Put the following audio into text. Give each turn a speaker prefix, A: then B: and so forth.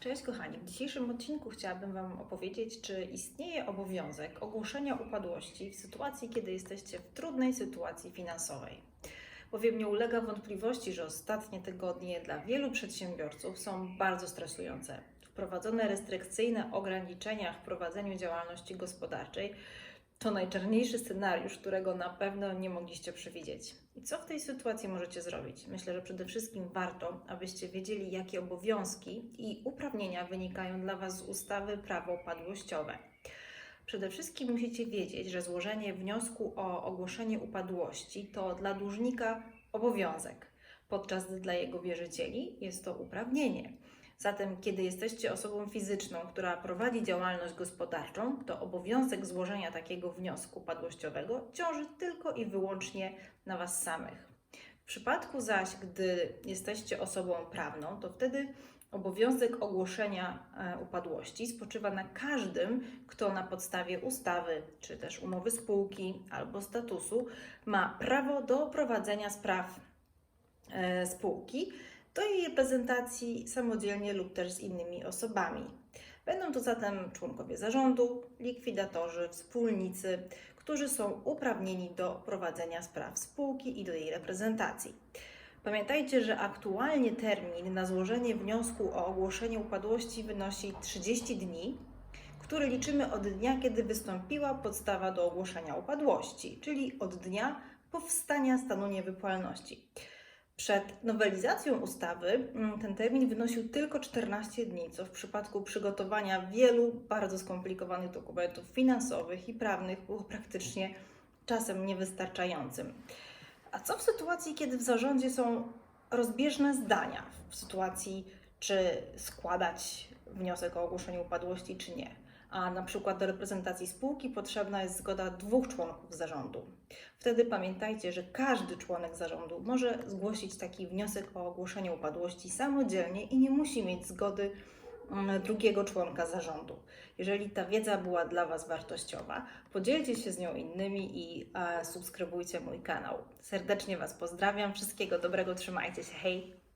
A: Cześć kochani, w dzisiejszym odcinku chciałabym Wam opowiedzieć, czy istnieje obowiązek ogłoszenia upadłości w sytuacji, kiedy jesteście w trudnej sytuacji finansowej. Bowiem nie ulega wątpliwości, że ostatnie tygodnie dla wielu przedsiębiorców są bardzo stresujące. Wprowadzone restrykcyjne ograniczenia w prowadzeniu działalności gospodarczej to najczarniejszy scenariusz, którego na pewno nie mogliście przewidzieć. I co w tej sytuacji możecie zrobić? Myślę, że przede wszystkim warto, abyście wiedzieli, jakie obowiązki i uprawnienia wynikają dla Was z ustawy prawo upadłościowe. Przede wszystkim musicie wiedzieć, że złożenie wniosku o ogłoszenie upadłości to dla dłużnika obowiązek, podczas gdy dla jego wierzycieli jest to uprawnienie. Zatem, kiedy jesteście osobą fizyczną, która prowadzi działalność gospodarczą, to obowiązek złożenia takiego wniosku upadłościowego ciąży tylko i wyłącznie na Was samych. W przypadku zaś, gdy jesteście osobą prawną, to wtedy obowiązek ogłoszenia e, upadłości spoczywa na każdym, kto na podstawie ustawy, czy też umowy spółki albo statusu ma prawo do prowadzenia spraw e, spółki do jej reprezentacji samodzielnie lub też z innymi osobami. Będą to zatem członkowie zarządu, likwidatorzy, wspólnicy, którzy są uprawnieni do prowadzenia spraw spółki i do jej reprezentacji. Pamiętajcie, że aktualnie termin na złożenie wniosku o ogłoszenie upadłości wynosi 30 dni, który liczymy od dnia, kiedy wystąpiła podstawa do ogłoszenia upadłości, czyli od dnia powstania stanu niewypłalności. Przed nowelizacją ustawy mm, ten termin wynosił tylko 14 dni, co w przypadku przygotowania wielu bardzo skomplikowanych dokumentów finansowych i prawnych było praktycznie czasem niewystarczającym. A co w sytuacji, kiedy w zarządzie są rozbieżne zdania? W sytuacji, czy składać wniosek o ogłoszenie upadłości, czy nie? A na przykład do reprezentacji spółki potrzebna jest zgoda dwóch członków zarządu. Wtedy pamiętajcie, że każdy członek zarządu może zgłosić taki wniosek o ogłoszenie upadłości samodzielnie i nie musi mieć zgody mm, drugiego członka zarządu. Jeżeli ta wiedza była dla Was wartościowa, podzielcie się z nią innymi i e, subskrybujcie mój kanał. Serdecznie Was pozdrawiam, wszystkiego dobrego, trzymajcie się, hej!